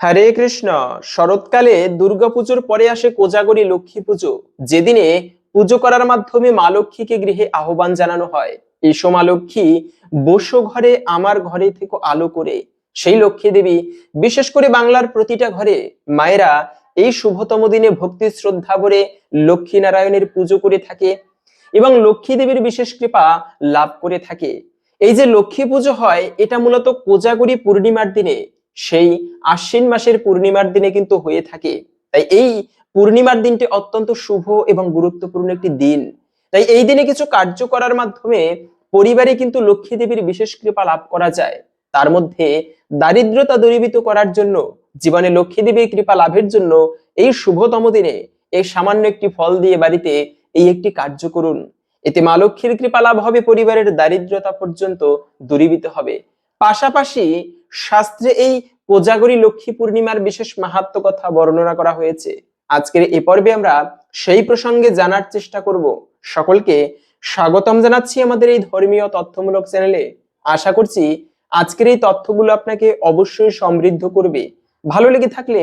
হরে কৃষ্ণ। শরৎকালে দুর্গাপুজোর পরে আসে কোজাগরী লক্ষ্মী পুজো। যেদিনে পুজো করার মাধ্যমে মা লক্ষ্মীকে গৃহে আহ্বান জানানো হয়। এসো মা লক্ষ্মী, বসো ঘরে, আমার ঘরে থেকে আলো করে। সেই লক্ষ্মী দেবী, বিশেষ করে বাংলার প্রতিটা ঘরে, মায়েরা এই শুভতম দিনে ভক্তি শ্রদ্ধা ভরে লক্ষ্মী নারায়ণের পুজো করে থাকে এবং লক্ষ্মী দেবীর বিশেষ কৃপা লাভ করে থাকে। এই যে লক্ষ্মী পুজো হয়, এটা মূলত কোজাগরী পূর্ণিমার দিনে। সেই আশ্বিন মাসের পূর্ণিমার দিনে কিন্তু হয়ে থাকে। তাই এই পূর্ণিমার দিনটি অত্যন্ত শুভ এবং গুরুত্বপূর্ণ একটি দিন। তাই এই দিনে কিছু কার্য করার মাধ্যমে পরিবারে কিন্তু লক্ষ্মী দেবীর বিশেষ কৃপা লাভ করা যায়। তার মধ্যে দারিদ্রতা দূরীভূত করার জন্য, জীবনে লক্ষ্মী দেবীর কৃপা লাভের জন্য এই শুভতম দিনে এই সামান্য একটি ফল দিয়ে বাড়িতে এই একটি কার্য করুন। এতে মা লক্ষ্মীর কৃপা লাভ হবে, পরিবারের দারিদ্রতা পর্যন্ত দূরীভূত হবে। পাশাপাশি শাস্ত্রে এই কোজাগরী লক্ষ্মী পূর্ণিমার বিশেষ মাহাত্ম কথা বর্ণনা করা হয়েছে। আজকের এ পর্বে আমরা সেই প্রসঙ্গে জানার চেষ্টা করব। সকলকে স্বাগতম জানাচ্ছি আমাদের এই ধর্মীয় তথ্যমূলক চ্যানেলে। আশা করছি আজকের এই তথ্যগুলো আপনাকে অবশ্যই সমৃদ্ধ করবে। ভালো লেগে থাকলে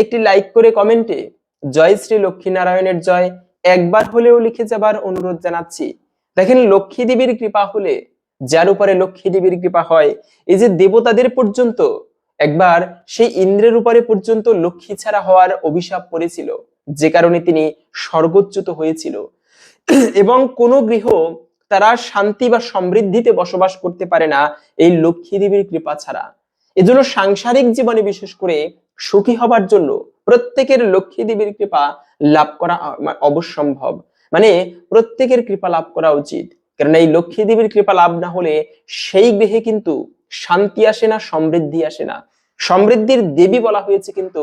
একটি লাইক করে কমেন্টে জয় শ্রী লক্ষ্মী নারায়ণের জয় একবার হলেও লিখে যাবার অনুরোধ জানাচ্ছি। দেখেন লক্ষ্মী দেবীর কৃপা হলে যার উপরে লক্ষ্মী দেবীর কৃপা হয়, এই যে দেবতাদের পর্যন্ত, একবার সেই ইন্দ্রের উপরে পর্যন্ত লক্ষ্মী ছাড়া হওয়ার অভিশাপ পড়েছিল, যে কারণে তিনি স্বর্গচ্যুত হয়েছিল। এবং কোন গৃহ তারা শান্তি বা সমৃদ্ধিতে বসবাস করতে পারে না এই লক্ষ্মী দেবীর কৃপা ছাড়া। এজন্য সাংসারিক জীবনে বিশেষ করে সুখী হবার জন্য প্রত্যেকের লক্ষ্মী দেবীর কৃপা লাভ করা, আ- অবশ্যম্ভব মানে প্রত্যেকের কৃপা লাভ করা উচিত। কারণ এই লক্ষ্মী দেবীর কৃপা লাভ না হলে সেই গৃহে কিন্তু শান্তি আসে না, সমৃদ্ধি আসে না। সমৃদ্ধির দেবী বলা হয়েছে কিন্তু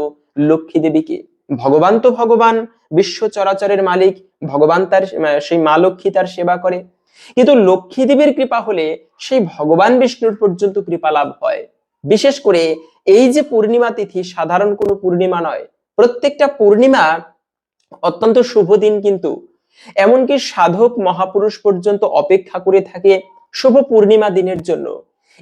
লক্ষ্মী দেবীকে। ভগবান তো ভগবান, বিশ্ব চরাচরের মালিক, ভগবান তার সেই মা লক্ষ্মী তার সেবা করে। কিন্তু লক্ষ্মী দেবীর কৃপা হলে সেই ভগবান বিষ্ণুর পর্যন্ত কৃপা লাভ হয়। বিশেষ করে এই যে পূর্ণিমা তিথি সাধারণ কোনো পূর্ণিমা নয়, প্রত্যেকটা পূর্ণিমা অত্যন্ত শুভ দিন কিন্তু এমনকি সাধক মহাপুরুষ পর্যন্ত অপেক্ষা করে থাকে শুভ পূর্ণিমা দিনের জন্য।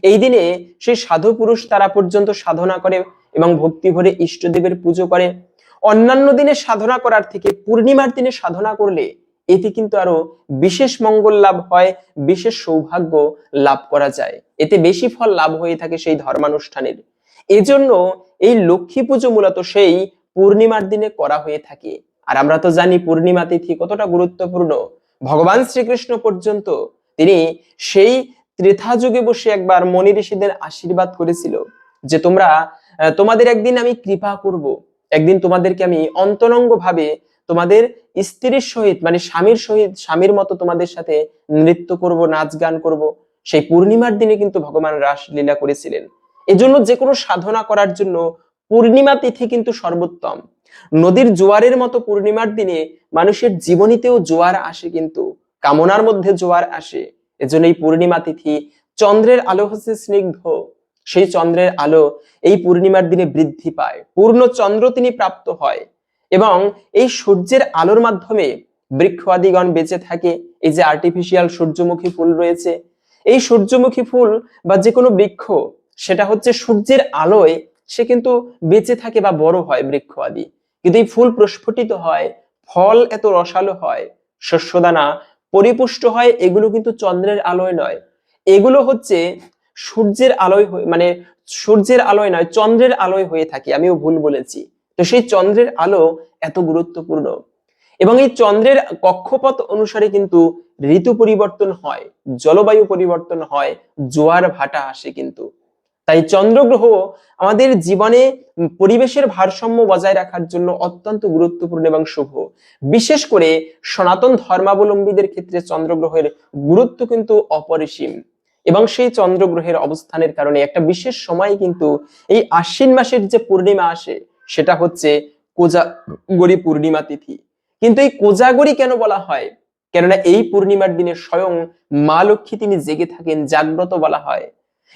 এই দিনে সেই সাধু পুরুষ তারা পর্যন্ত সাধনা করে এবং ভক্তি ভরে ইষ্টদেবের পুজো করে। অন্যান্য দিনে সাধনা করার থেকে পূর্ণিমার দিনে সাধনা করলে এতে কিন্তু আরও বিশেষ মঙ্গল লাভ হয়, বিশেষ সৌভাগ্য লাভ করা যায়। এতে বেশি ফল লাভ হয়ে থাকে সেই ধর্মানুষ্ঠানের। এজন্য এই লক্ষ্মী পুজো মূলত সেই পূর্ণিমার দিনে করা হয়ে থাকে। আর আমরা তো জানি পূর্ণিমা তিথি কতটা গুরুত্বপূর্ণ। ভগবান শ্রীকৃষ্ণ পর্যন্ত তিনি সেই ত্রেথা যুগে বসে একবার মনি ঋষিদের আশীর্বাদ করেছিল যে তোমরা তোমাদের একদিন আমি কৃপা করব, একদিন তোমাদেরকে আমি অন্তরঙ্গ ভাবে তোমাদের স্ত্রীর সহিত মানে স্বামীর সহিত, স্বামীর মতো তোমাদের সাথে নৃত্য করব, নাচ গান করব। সেই পূর্ণিমার দিনে কিন্তু ভগবান রাসলীলা করেছিলেন। এজন্য যে কোনো সাধনা করার জন্য পূর্ণিমা তিথি কিন্তু সর্বোত্তম। নদীর জোয়ারের মতো পূর্ণিমার দিনে মানুষের জীবনীতেও জোয়ার আসে কিন্তু কামনার মধ্যে জোয়ার আসে। এজন্য এই পূর্ণিমা তিথি চন্দ্রের আলো হচ্ছে স্নিগ্ধ। সেই চন্দ্রের আলো এই পূর্ণিমার দিনে বৃদ্ধি পায়। পূর্ণ চন্দ্র তিনি প্রাপ্ত হয় এবং এই সূর্যের আলোর মাধ্যমে বৃক্ষ আদিগণ বেঁচে থাকে। এই যে আর্টিফিশিয়াল সূর্যমুখী ফুল রয়েছে, এই সূর্যমুখী ফুল বা যে কোনো বৃক্ষ, সেটা হচ্ছে সূর্যের আলোয় সে কিন্তু বেঁচে থাকে বা বড় হয় বৃক্ষ আদি কিন্তু এই ফুল প্রস্ফুটিত হয়, ফল এত রসালো হয়, শস্যদানা পরিপুষ্ট হয়, এগুলো কিন্তু চন্দ্রের আলোয় নয়। এগুলো হচ্ছে সূর্যের আলোয় মানে সূর্যের আলোয় নয়, চন্দ্রের আলোয় হয়ে থাকে, আমিও ভুল বলেছি। তো সেই চন্দ্রের আলো এত গুরুত্বপূর্ণ। এবং এই চন্দ্রের কক্ষপথ অনুসারে কিন্তু ঋতু পরিবর্তন হয়, জলবায়ু পরিবর্তন হয়, জোয়ার ভাটা আসে কিন্তু। তাই চন্দ্রগ্রহ আমাদের জীবনে পরিবেশের ভারসাম্য বজায় রাখার জন্য অত্যন্ত গুরুত্বপূর্ণ এবং শুভ। বিশেষ করে সনাতন ধর্মাবলম্বীদের ক্ষেত্রে চন্দ্রগ্রহের গুরুত্ব কিন্তু অপরিসীম। এবং সেই চন্দ্রগ্রহের অবস্থানের কারণে একটা বিশেষ সময় কিন্তু এই আশ্বিন মাসের যে পূর্ণিমা আসে, সেটা হচ্ছে কোজাগরি পূর্ণিমা তিথি। কিন্তু এই কোজাগরি কেন বলা হয়? কেননা এই পূর্ণিমার দিনে স্বয়ং মা লক্ষ্মী তিনি জেগে থাকেন, জাগ্রত বলা হয়।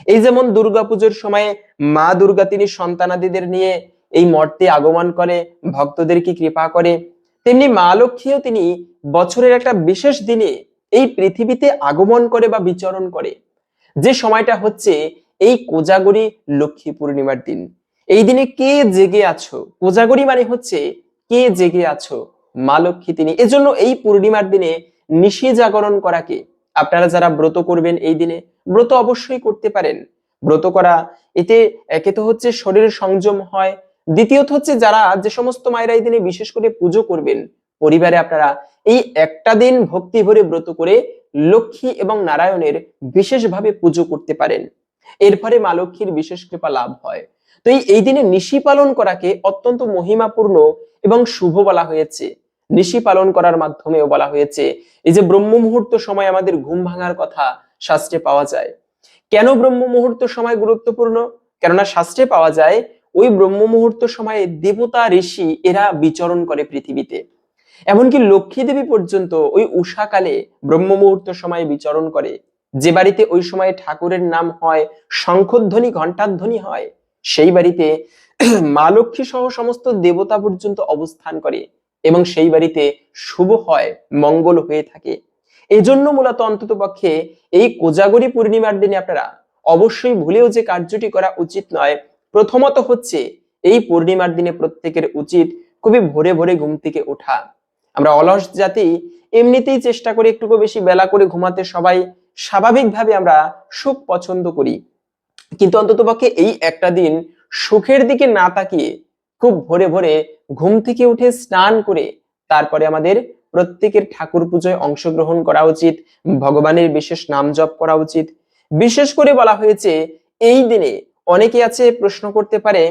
এই যেমন দুর্গাপুজোর সময় মা দুর্গা তিনি সন্তানাদিদের নিয়ে এই মর্তে আগমন করে ভক্তদেরকে কৃপা করে, তেমনি মা লক্ষ্মীও তিনি বছরের একটা বিশেষ দিনে এই পৃথিবীতে আগমন করে বা বিচরণ করে। যে সময়টা হচ্ছে এই কোজাগরি লক্ষ্মী পূর্ণিমার দিন। এই দিনে কে জেগে আছো? কোজাগরি মানে হচ্ছে কে জেগে আছো? মা লক্ষ্মী তিনি। এজন্য এই পূর্ণিমার দিনে নিশি জাগরণ করাকে আপনারা যারা ব্রত করবেন এই দিনে ব্রত অবশ্যই করতে পারেন। ব্রত করা, এতে একে তো হচ্ছে শরীরের সংযম হয়। দ্বিতীয়ত হচ্ছে যারা যে সমস্ত মায়েরা এই দিনে বিশেষ করে পুজো করবেন, পরিবারে আপনারা এই একটা দিন ভক্তি ভরে ব্রত করে লক্ষ্মী এবং নারায়ণের বিশেষভাবে পুজো করতে পারেন। এর ফলে মা লক্ষ্মীর বিশেষ কৃপা লাভ হয়। তো এই এই দিনে নিশি পালন করাকে অত্যন্ত মহিমাপূর্ণ এবং শুভ বলা হয়েছে। নিশি পালন করার মাধ্যমেও বলা হয়েছে, এই যে ব্রহ্ম মুহূর্ত সময় আমাদের ঘুম ভাঙার কথা শাস্ত্রে পাওয়া যায়। কেন ব্রহ্ম মুহূর্ত সময় গুরুত্বপূর্ণ? কেননা শাস্ত্রে পাওয়া যায়, ওই ব্রহ্ম মুহূর্ত সময়ে দেবতা, ঋষি এরা বিচরণ করে পৃথিবীতে। এমনকি লক্ষ্মী দেবী পর্যন্ত ওই উষাকালে ব্রহ্ম মুহূর্ত সময়ে বিচরণ করে। যে বাড়িতে ওই সময়ে ঠাকুরের নাম হয়, শঙ্খধ্বনি, ঘণ্টাধ্বনি হয়, সেই বাড়িতে মা লক্ষ্মী সহ সমস্ত দেবতা পর্যন্ত অবস্থান করে এবং সেই বাড়িতে শুভ হয়, মঙ্গল হয়ে থাকে। এজন্য মূলত অন্তত পক্ষে এই কোজাগরি পূর্ণিমার দিনে আপনারা অবশ্যই ভুলেও যে কার্যটি করা উচিত নয়, প্রথমত হচ্ছে এই পূর্ণিমার দিনে প্রত্যেকের উচিত খুবই ভোরে ভোরে ঘুম থেকে ওঠা। আমরা অলস জাতি, এমনিতেই চেষ্টা করি একটু বেশি বেলা করে ঘুমাতে সবাই স্বাভাবিকভাবে আমরা সুখ পছন্দ করি। কিন্তু অন্ততপক্ষে এই একটা দিন সুখের দিকে না তাকিয়ে খুব ভোরে ভোরে ঘুম থেকে উঠে স্নান করে তারপরে আমাদের প্রত্যেকের ঠাকুর পুজোয় অংশগ্রহণ করা উচিত, ভগবানের বিশেষ নাম জপ করা উচিত। বিশেষ করে বলা হয়েছে, এই দিনে অনেকে আছে প্রশ্ন করতে পারে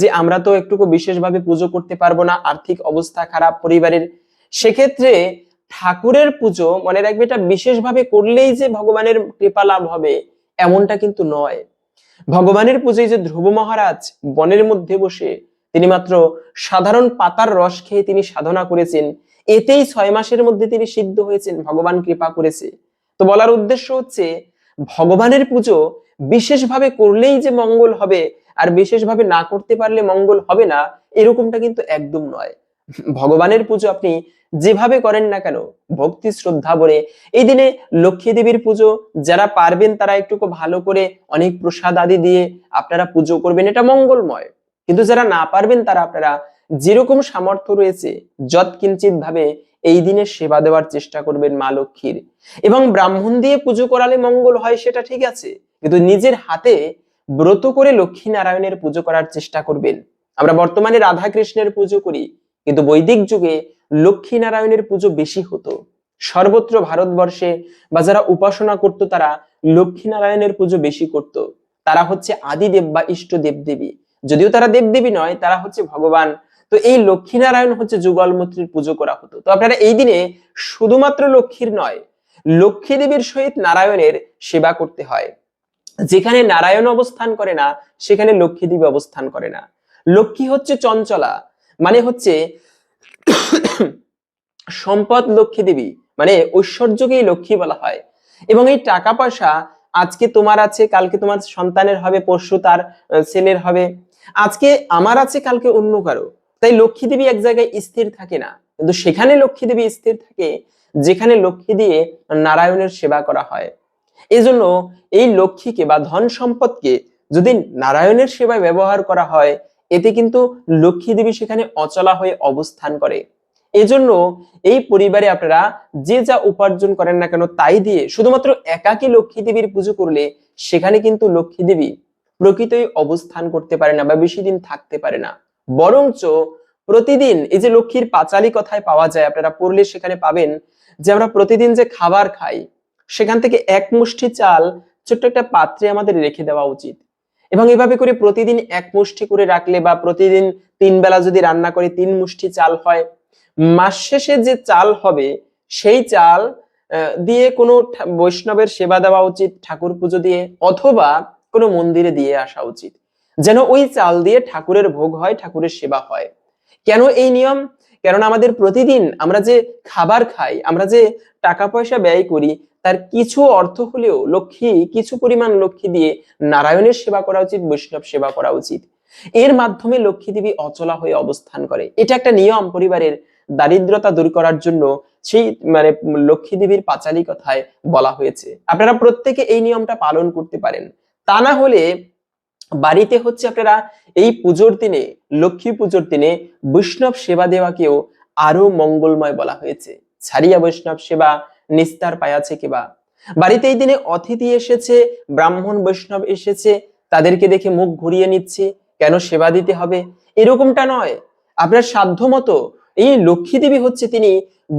যে আমরা তো একটুকু বিশেষভাবে পুজো করতে পারব না, আর্থিক অবস্থা খারাপ, পরিবারের। সেক্ষেত্রে ঠাকুরের পুজো মনে রাখবে এটা বিশেষভাবে করলেই যে ভগবানের কৃপা লাভ হবে, এমনটা কিন্তু নয়। ভগবানের পুজোয় যে ধ্রুব মহারাজ বনের মধ্যে বসে, তিনি মাত্র সাধারণ পাতার রস খেয়ে তিনি সাধনা করেছেন এতেই ছয় মাসের মধ্যে তিনি সিদ্ধ হয়েছেন, ভগবান কৃপা করেছে। তো বলার উদ্দেশ্য হচ্ছে, ভগবানের পুজো বিশেষভাবে করলেই যে মঙ্গল হবে আর বিশেষভাবে না করতে পারলে মঙ্গল হবে না, এরকমটা কিন্তু একদম নয়। ভগবানের পুজো আপনি যেভাবে করেন না কেন, ভক্তি, শ্রদ্ধা বলে এই দিনে লক্ষ্মী দেবীর পুজো, যারা পারবেন তারা একটু ভালো করে অনেক প্রসাদ আদি দিয়ে আপনারা পুজো করবেন, এটা মঙ্গলময়। কিন্তু যারা না পারবেন তারা আপনারা যেরকম সামর্থ্য রয়েছে যৎ কিঞ্চিত ভাবে এই দিনে সেবা দেওয়ার চেষ্টা করবেন মা লক্ষ্মীর। এবং ব্রাহ্মণ দিয়ে পুজো করালে মঙ্গল হয়, সেটা ঠিক আছে। কিন্তু নিজের হাতে ব্রত করে লক্ষ্মী নারায়ণের পুজো করার চেষ্টা করবেন। আমরা বর্তমানে রাধা কৃষ্ণের পুজো করি, কিন্তু বৈদিক যুগে লক্ষ্মী নারায়ণের পুজো বেশি হতো। সর্বত্র ভারতবর্ষে বা যারা উপাসনা করত, তারা লক্ষ্মী নারায়ণের পুজো বেশি করত। তারা হচ্ছে আদি দেব বা ইষ্ট দেবদেবী। যদিও তারা দেবদেবী নয়, তারা হচ্ছে ভগবান তো এই লক্ষ্মী নারায়ণ হচ্ছে যুগলমূর্তির পুজো করা হতো। তো আপনারা এই দিনে শুধুমাত্র লক্ষ্মীর নয় লক্ষ্মী দেবীর সহিত নারায়ণের সেবা করতে হয়। যেখানে নারায়ণ অবস্থান করে না, সেখানে লক্ষ্মী দেবী অবস্থান করে না। লক্ষ্মী হচ্ছে চঞ্চলা মানে হচ্ছে সম্পদ লক্ষ্মী দেবী মানে ঐশ্বর্যকেই লক্ষ্মী বলা হয়। এবং এই টাকা পয়সা আজকে তোমার আছে, কালকে তোমার সন্তানের হবে, পরশু তার ছেলের হবে। আজকে আমার আছে, কালকে অন্য কারও। তাই লক্ষ্মী দেবী এক জায়গায় স্থির থাকে না। কিন্তু সেখানে লক্ষ্মী দেবী স্থির থাকে, যেখানে লক্ষ্মী দিয়ে নারায়ণের সেবা করা হয়। এই জন্য এই লক্ষ্মীকে বা ধন সম্পদকে যদি নারায়ণের সেবায় ব্যবহার করা হয়, এতে কিন্তু লক্ষ্মী দেবী সেখানে অচলা হয়ে অবস্থান করে। এজন্য এই পরিবারে আপনারা যে যা উপার্জন করেন না কেন, তাই দিয়ে শুধুমাত্র একাকী লক্ষ্মী দেবীর পুজো করলে সেখানে কিন্তু লক্ষ্মী দেবী প্রকৃতই অবস্থান করতে পারে না বা বেশি দিন থাকতে পারে না। বরঞ্চ প্রতিদিন এই যে লক্ষ্মীর পাঁচালি কথায় পাওয়া যায়, আপনারা পড়লে সেখানে পাবেন যে আমরা প্রতিদিন যে খাবার খাই, সেখান থেকে এক মুষ্টি চাল ছোট্ট একটা পাত্রে আমাদের রেখে দেওয়া উচিত। এবং এভাবে করে প্রতিদিন এক মুষ্টি করে রাখলে বা প্রতিদিন তিন বেলা যদি রান্না করে তিন মুষ্টি চাল হয়, মাস শেষে যে চাল হবে, সেই চাল দিয়ে কোনো বৈষ্ণবের সেবা দেওয়া উচিত, ঠাকুর পুজো দিয়ে, অথবা কোনো মন্দিরে দিয়ে আসা উচিত। যেন ওই চাল দিয়ে ঠাকুরের ভোগ হয়, ঠাকুরের সেবা হয়। কেন এই নিয়ম? কেননা আমাদের প্রতিদিন আমরা যে খাবার খাই, আমরা যে টাকা পয়সা ব্যয় করি, তার কিছু অর্থ হলেও লক্ষ্মী, কিছু পরিমাণ লক্ষ্মী দিয়ে নারায়ণের সেবা করা উচিত, বৈষ্ণব সেবা করা উচিত। এর মাধ্যমে লক্ষ্মী দেবী অচলা হয়ে অবস্থান করে। এটা একটা নিয়ম পরিবারের দারিদ্রতা দূর করার জন্য সেই মানে লক্ষ্মী দেবীর পাঁচালী কথায় বলা হয়েছে। আপনারা প্রত্যেকে এই নিয়মটা পালন করতে পারেন। তা না হলে বাড়িতে হচ্ছে আপনারা এই পুজোর দিনে, লক্ষ্মী পুজোর দিনে বৈষ্ণব সেবা দেওয়াকেও আরও মঙ্গলময় বলা হয়েছে। ছাড়িয়া বৈষ্ণব সেবা, নিস্তার পায়াছে কিবা বাড়িতে এই দিনে অতিথি এসেছে, ব্রাহ্মণ বৈষ্ণব এসেছে, তাদেরকে দেখে মুখ ঘুরিয়ে নিচ্ছে, কেন সেবা দিতে হবে? এরকমটা নয়। আপনার সাধ্য মতো এই লক্ষ্মী দেবী হচ্ছে তিনি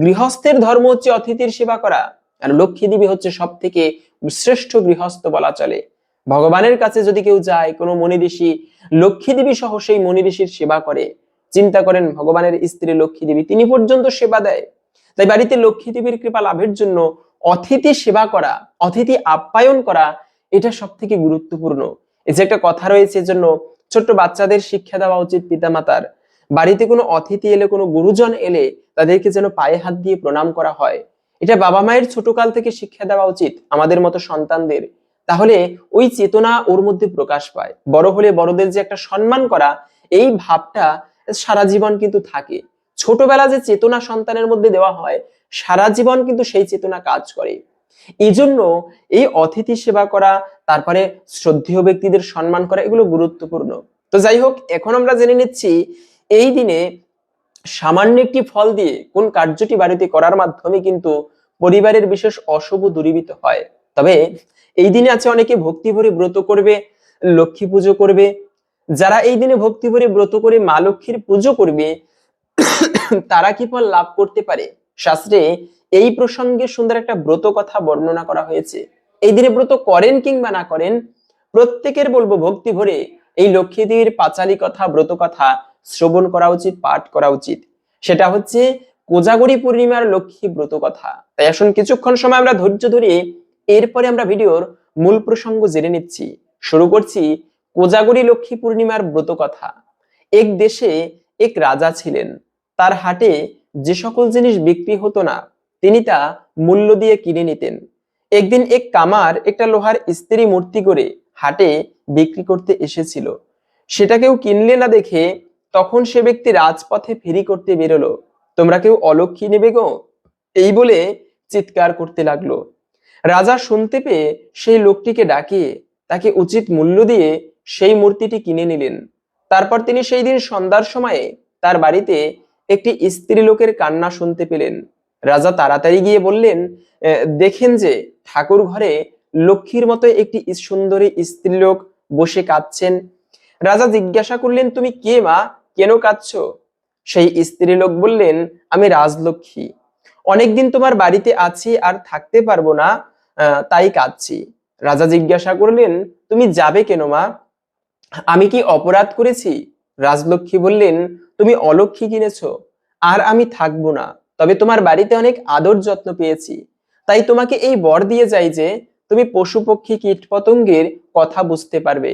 গৃহস্থের ধর্ম হচ্ছে অতিথির সেবা করা। আর লক্ষ্মী দেবী হচ্ছে সব থেকে শ্রেষ্ঠ গৃহস্থ বলা চলে। ভগবানের কাছে যদি কেউ যায়, কোনো মনি লক্ষ্মী দেবী সহ সেই মনি সেবা করে, চিন্তা করেন ভগবানের স্ত্রী লক্ষ্মী দেবী, তিনি পর্যন্ত সেবা দেয়। তাই বাড়িতে লক্ষ্মী দেবীর কৃপা লাভের জন্য অতিথি সেবা করা, অতিথি আপ্যায়ন করা, এটা সব থেকে গুরুত্বপূর্ণ। এই যে একটা কথা রয়েছে এজন্য ছোট্ট বাচ্চাদের শিক্ষা দেওয়া উচিত পিতামাতার। বাড়িতে কোনো অতিথি এলে, কোনো গুরুজন এলে, তাদেরকে যেন পায়ে হাত দিয়ে প্রণাম করা হয়। এটা বাবা মায়ের ছোটকাল থেকে শিক্ষা দেওয়া উচিত, আমাদের মতো সন্তানদের। তাহলে ওই চেতনা ওর মধ্যে প্রকাশ পায়। বড় হলে বড়দের যে একটা সম্মান করা, এই ভাবটা সারা জীবন কিন্তু থাকে। ছোটবেলা যে চেতনা সন্তানের মধ্যে দেওয়া হয়, সারা জীবন কিন্তু সেই চেতনা কাজ করে। এই জন্য এই অতিথি সেবা করা, তারপরে শ্রদ্ধেয় ব্যক্তিদের সম্মান করা, এগুলো গুরুত্বপূর্ণ। তো যাই হোক, এখন আমরা জেনে নিচ্ছি, এই দিনে সামান্য একটি ফল দিয়ে কোন কার্যটি বাড়িতে করার মাধ্যমে কিন্তু পরিবারের বিশেষ অশুভ দূরীভূত হয়। তবে এই দিনে আছে অনেকে ভক্তি ভরে ব্রত করবে, লক্ষ্মী পুজো করবে। যারা এই দিনে ভক্তি ভরে ব্রত করে মা লক্ষ্মীর পুজো করবে, তারা কি ফল লাভ করতে পারে? শাস্ত্রে এই প্রসঙ্গে সুন্দর একটা ব্রত কথা বর্ণনা করা হয়েছে। এই দিনে ব্রত করেন কিংবা না করেন, প্রত্যেকের বলব ভক্তি ভরে এই লক্ষ্মী দেবীর পাঁচালী কথা, ব্রত কথা শ্রবণ করা উচিত, পাঠ করা উচিত। সেটা হচ্ছে কোজাগরী পূর্ণিমার লক্ষ্মী ব্রত কথা। তাই আসুন কিছুক্ষণ সময় আমরা ধৈর্য ধরে এরপরে আমরা ভিডিওর মূল প্রসঙ্গ জেনে নিচ্ছি। শুরু করছি কোজাগরী লক্ষ্মী পূর্ণিমার ব্রত কথা। এক দেশে এক রাজা ছিলেন। তার হাটে যে সকল জিনিস বিক্রি হতো না, তিনি তা মূল্য দিয়ে কিনে নিতেন। একদিন এক কামার একটা লোহার স্ত্রী মূর্তি করে হাটে বিক্রি করতে এসেছিল। সেটা কেউ কিনলে না দেখে তখন সে ব্যক্তি রাজপথে ফেরি করতে বেরোলো। তোমরা কেউ অলক্ষী নেবে গো? এই বলে চিৎকার করতে লাগল। রাজা শুনতে পেয়ে সেই লোকটিকে ডাকিয়ে তাকে উচিত মূল্য দিয়ে সেই মূর্তিটি কিনে নিলেন। তারপর তিনি সেই দিন সন্ধ্যার সময়ে তার বাড়িতে একটি স্ত্রী লোকের কান্না শুনতে পেলেন। রাজা তাড়াতাড়ি গিয়ে বললেন "আহ, দেখেন যে ঠাকুর ঘরে লক্ষ্মীর মতো একটি সুন্দরী স্ত্রীলোক বসে কাঁদছেন। রাজা জিজ্ঞাসা করলেন তুমি কে মা? কেন কাঁদছ? সেই স্ত্রীলোক বললেন আমি রাজলক্ষ্মী। অনেকদিন তোমার বাড়িতে আছি আর থাকতে পারব না। তাই কাঁদছি। রাজা জিজ্ঞাসা করলেন, তুমি যাবে কেন মা? আমি কি অপরাধ করেছি? রাজলক্ষ্মী বললেন, তুমি অলক্ষ্মী কিনেছো, আর আমি থাকব না। তবে তোমার বাড়িতে অনেক আদর যত্ন পেয়েছি। তাই তোমাকে এই বর দিয়ে যাই যে তুমি পশু পক্ষী কীট পতঙ্গের কথা বুঝতে পারবে।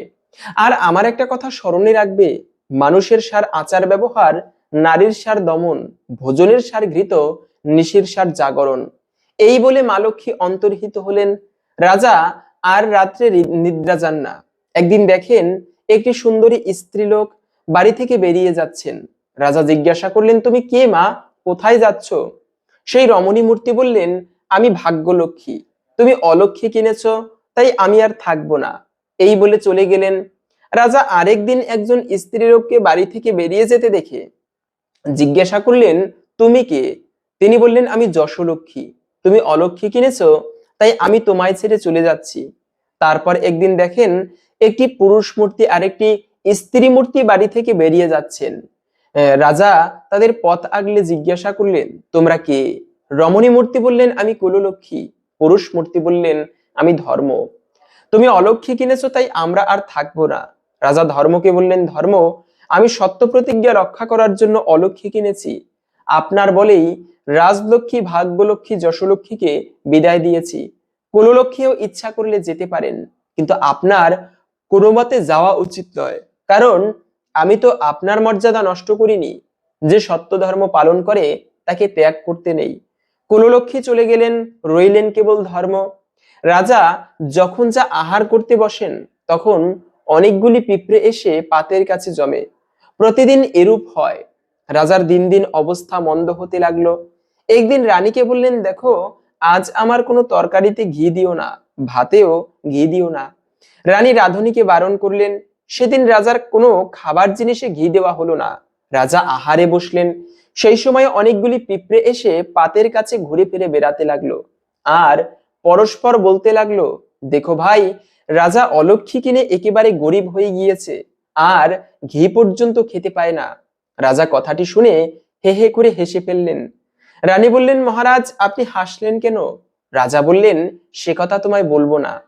আর আমার একটা কথা স্মরণে রাখবে, মানুষের সার আচার ব্যবহার, নারীর সার দমন, ভোজনের সার ঘৃত, নিশির সার জাগরণ। এই বলে মা লক্ষ্মী অন্তর্হিত হলেন। রাজা আর রাত্রে নিদ্রা যান না। একদিন দেখেন একটি সুন্দরী স্ত্রীলোক বাড়ি থেকে বেরিয়ে যাচ্ছেন। রাজা জিজ্ঞাসা করলেন, তুমি কে মা? কোথায় যাচ্ছ? সেই রমণী মূর্তি বললেন, আমি ভাগ্যলক্ষ্মী তুমি অলক্ষ্মী কিনেছ, তাই আমি আর থাকব না। এই বলে চলে গেলেন। রাজা আরেকদিন একজন স্ত্রীলোককে বাড়ি থেকে বেরিয়ে যেতে দেখে জিজ্ঞাসা করলেন, তুমি কে? তিনি বললেন, আমি যশলক্ষ্মী। তুমি অলক্ষ্মী কিনেছো, তাই আমি তোমায় ছেড়ে চলে যাচ্ছি। তারপর একদিন দেখেন, একটি পুরুষ মূর্তি আরেকটি স্ত্রী মূর্তি বাড়ি থেকে বেরিয়ে যাচ্ছেন। রাজা তাদের পথ আগলে জিজ্ঞাসা করলেন, তোমরা কে? রমণী মূর্তি বললেন, আমি কুললক্ষ্মী। পুরুষ মূর্তি বললেন, আমি ধর্ম। তুমি অলক্ষ্মী কিনেছো, তাই আমরা আর থাকব না। রাজা ধর্মকে বললেন, ধর্ম, আমি সত্য প্রতিজ্ঞা রক্ষা করার জন্য অলক্ষ্মী কিনেছি। আপনার বলেই রাজলক্ষ্মী, ভাগ্যলক্ষ্মী, যশলক্ষ্মীকে বিদায় দিয়েছি। কুললক্ষ্মীও ইচ্ছা করলে যেতে পারেন, কিন্তু আপনার কোনো মতে যাওয়া উচিত নয়। কারণ আমি তো আপনার মর্যাদা নষ্ট করিনি, যে সত্য ধর্ম পালন করে তাকে ত্যাগ করতে নেই। কুললক্ষ্মী চলে গেলেন, রইলেন কেবল ধর্ম। রাজা যখন যা আহার করতে বসেন, তখন অনেকগুলি পিঁপড়ে এসে পাতের কাছে জমে। প্রতিদিন এরূপ হয়। রাজার দিন দিন অবস্থা মন্দ হতে লাগল। একদিন রানীকে বললেন, দেখো, আজ আমার কোনো তরকারিতে ঘি দিও না, ভাতেও ঘি দিও না। রানী রাধুনীকে বারণ করলেন, সেদিন রাজার কোনো খাবার জিনিসে ঘি দেওয়া হলো না। রাজা আহারে বসলেন। সেই সময় অনেকগুলি পিঁপড়ে এসে পাতের কাছে ঘুরে ফিরে বেড়াতে লাগল। আর পরস্পর বলতে লাগল, দেখো ভাই, রাজা অলক্ষী কিনে একেবারে গরিব হয়ে গিয়েছে, আর ঘি পর্যন্ত খেতে পায় না। রাজা কথাটি শুনে হে হে করে হেসে ফেললেন। রানী বললেন, মহারাজ, আপনি হাসলেন কেন? রাজা বললেন, সে কথা তোমায় বলব না।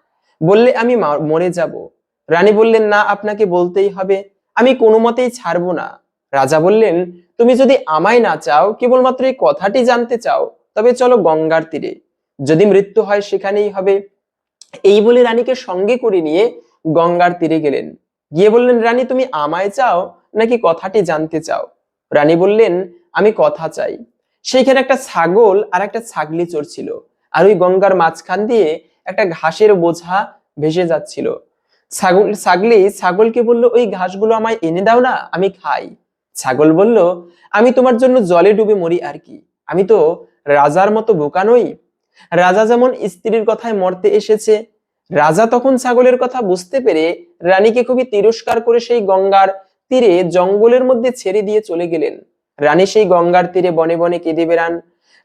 বললে আমি মরে যাব। রানী বললেন, না, আপনাকে বলতেই হবে। আমি কোনো মতেই ছাড়বো না। রাজা বললেন, তুমি যদি আমায় না চাও, কেবলমাত্র এই কথাটি জানতে চাও, তবে চলো গঙ্গার তীরে। যদি মৃত্যু হয়, সেখানেই হবে। এই বলে রানীকে সঙ্গে করে নিয়ে গঙ্গার তীরে গেলেন। গিয়ে বললেন, রানী, তুমি আমায় চাও নাকি কথাটি জানতে চাও? রানী বললেন, আমি কথা চাই। সেইখানে একটা ছাগল আর একটা ছাগলি চড়ছিল। আর ওই গঙ্গার মাঝখান দিয়ে একটা ঘাসের বোঝা ভেসে যাচ্ছিল। ছাগল, ছাগলি, ছাগলকে বলল, ওই ঘাসগুলো আমায় এনে দাও না, আমি খাই। ছাগল বলল, আমি তোমার জন্য জলে ডুবে মরি আর কি। আমি তো রাজার মতো বোকা নই। রাজা যেমন স্ত্রীর কথায় মরতে এসেছে, রাজা তখন ছাগলের কথা বুঝতে পেরে রানীকে খুবই তিরস্কার করে সেই গঙ্গার তীরে জঙ্গলের মধ্যে ছেড়ে দিয়ে চলে গেলেন। রানী সেই গঙ্গার তীরে বনে বনে কেঁদে বেড়ান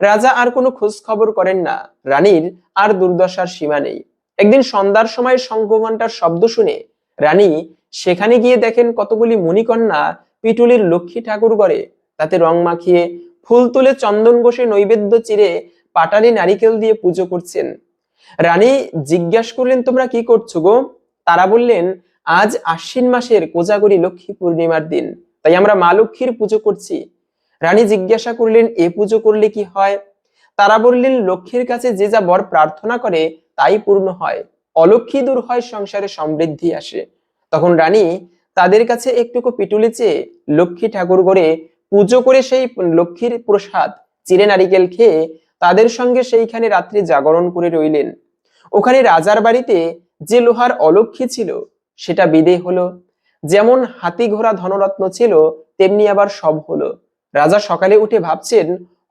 রাজা আর কোনো খোঁজ খবর করেন না। রানীর আর দুর্দশার সীমা নেই। একদিন সন্ধ্যার সময় শঙ্খঘণ্টার শব্দ শুনে রানী সেখানে গিয়ে দেখেন কতগুলি মণিকন্যা পিটুলির লক্ষ্মী ঠাকুর করে তাতে রং মাখিয়ে ফুল তুলে চন্দন ঘষে নৈবেদ্য চিরে পাটালি নারিকেল দিয়ে পুজো করছেন। রানী জিজ্ঞাসা করলেন, তোমরা কি করছ গো? তারা বললেন, আজ আশ্বিন মাসের কোজাগরী লক্ষ্মী পূর্ণিমার দিন। তাই আমরা মা লক্ষ্মীর পুজো করছি। রানী জিজ্ঞাসা করলেন, এ পুজো করলে কি হয়? তারা বললেন, লক্ষ্মীর কাছে যে যা বর প্রার্থনা করে, তাই পূর্ণ হয়। অলক্ষ্মী দূর হয়, সংসারে সমৃদ্ধি আসে। তখন রানী তাদের কাছে একটুকু পিটুলি চেয়ে লক্ষ্মী ঠাকুর করে পুজো করে সেই লক্ষ্মীর প্রসাদ চিরে নারিকেল খেয়ে তাদের সঙ্গে সেইখানে রাত্রি জাগরণ করে রইলেন। ওখানে রাজার বাড়িতে যে লোহার অলক্ষ্মী ছিল, সেটা বিদে হলো। যেমন হাতি ঘোড়া ধনরত্ন ছিল, তেমনি আবার সব হলো। রাজা সকালে উঠে ভাবছেন,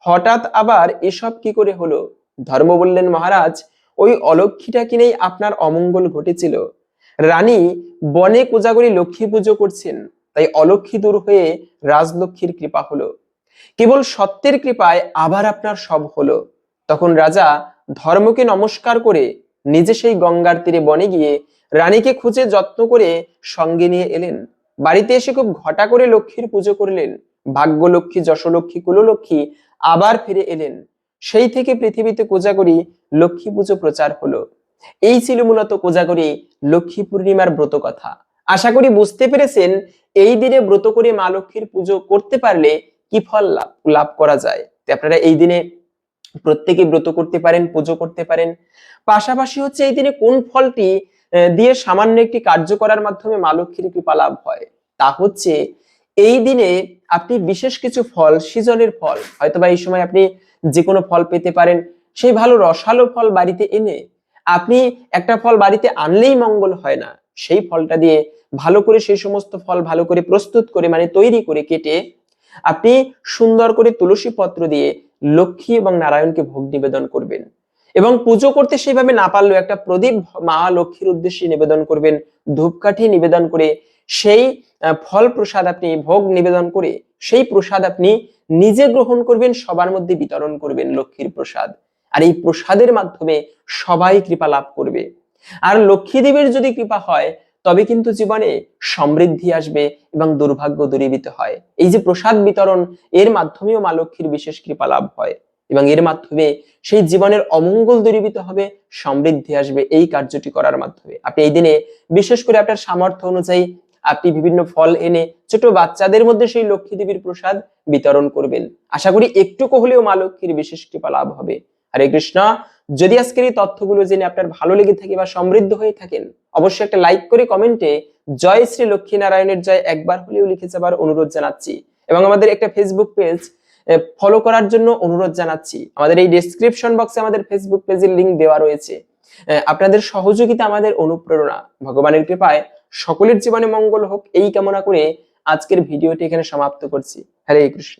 হঠাৎ আবার এসব কি করে হলো? ধর্ম বললেন মহারাজ, ওই অলক্ষীটা কিনেই আপনার অমঙ্গল ঘটেছিল। রানী বনে কোজাগরি লক্ষ্মী পুজো করছেন, তাই অলক্ষী দূর হয়ে রাজলক্ষ্মীর কৃপা হলো। কেবল সত্যের কৃপায় আবার আপনার সব হলো। তখন রাজা ধর্মকে নমস্কার করে নিজে সেই গঙ্গার তীরে বনে গিয়ে রানীকে খুঁজে যত্ন করে সঙ্গে নিয়ে এলেন। বাড়িতে এসে খুব ঘটা করে লক্ষ্মীর পুজো করলেন। ভাগ্যলক্ষ্মী, যশলক্ষ্মী, কুললক্ষ্মী আবার ফিরে এলেন। সেই থেকে পৃথিবীতে কোজাগরি লক্ষ্মী পুজো প্রচার হলো। এই ছিল মূলত কোজাগরি লক্ষ্মী পূর্ণিমার ব্রত কথা। আশা করি বুঝতে পেরেছেন, এই দিনে ব্রত করে মা লক্ষ্মীর পুজো করতে পারলে কি ফল লাভ লাভ করা যায়? আপনারা এই দিনে প্রত্যেকে ব্রত করতে পারেন, পুজো করতে পারেন। পাশাপাশি হচ্ছে এই দিনে কোন ফলটি দিয়ে সামান্য একটি কার্য করার মাধ্যমে মা লক্ষ্মীর কৃপা লাভ হয়? তা হচ্ছে এই দিনে আপনি বিশেষ কিছু ফল, সিজনের ফল, হয়তোবা এই সময় আপনি যে কোনো ফল পেতে পারেন, সেই ভালো রসালো ফল বাড়িতে এনে আপনি একটা ফল বাড়িতে আনলেই মঙ্গল হয় না। সেই ফলটা দিয়ে ভালো করে সেই সমস্ত ফল ভালো করে প্রস্তুত করে মানে তৈরি করে কেটে আপনি সুন্দর করে তুলসী পত্র দিয়ে লক্ষ্মী এবং নারায়ণকে ভোগ নিবেদন করবেন। এবং পুজো করতে সেইভাবে না পারলেও একটা প্রদীপ মা লক্ষ্মীর উদ্দেশ্যে নিবেদন করবেন, ধূপকাঠি নিবেদন করে, সেই ফল প্রসাদ আপনি, ভোগ নিবেদন করে, সেই প্রসাদ আপনি নিজে গ্রহণ করবেন, সবার মধ্যে বিতরণ করবেন লক্ষ্মীর প্রসাদ। আর এই প্রসাদের মাধ্যমে সবাই কৃপা লাভ করবে। আর লক্ষ্মী দেবীর যদি কৃপা হয়, তবে কিন্তু জীবনে সমৃদ্ধি আসবে এবং দুর্ভাগ্য দূরীভূত হয়। এই যে প্রসাদ বিতরণ, এর মাধ্যমেও মা লক্ষ্মীর বিশেষ কৃপা লাভ হয়। এবং এর মাধ্যমে সেই জীবনের অমঙ্গল দূরীভূত হবে, সমৃদ্ধি আসবে, এই কার্যটি করার মাধ্যমে। আপনি এই দিনে বিশেষ করে আপনার সামর্থ্য অনুযায়ী আপনি বিভিন্ন ফল এনে ছোট বাচ্চাদের মধ্যে সেই লক্ষ্মী দেবীর প্রসাদ বিতরণ করবেন। আশা করি একটুকু হলেও মা লক্ষ্মীর বিশেষ কৃপা লাভ হবে। হরে কৃষ্ণ, যদি আজকের এই তথ্যগুলো জেনে আপনার ভালো লেগে থাকে বা সমৃদ্ধ হয়ে থাকেন, অবশ্যই একটা লাইক করে কমেন্টে জয় শ্রী লক্ষ্মী নারায়ণের জয় একবার হলেও লিখে যাবার অনুরোধ জানাচ্ছি। এবং আমাদের একটা ফেসবুক পেজ ফলো করার জন্য অনুরোধ জানাচ্ছি। আমাদের এই ডিসক্রিপশন বক্সে আমাদের ফেসবুক পেজের লিংক দেওয়া রয়েছে। আপনাদের সহযোগিতা আমাদের অনুপ্রেরণা। ভগবানের কৃপায় সকলের জীবনে মঙ্গল হোক, এই কামনা করে আজকের ভিডিওটি এখানে সমাপ্ত করছি। হরে কৃষ্ণ।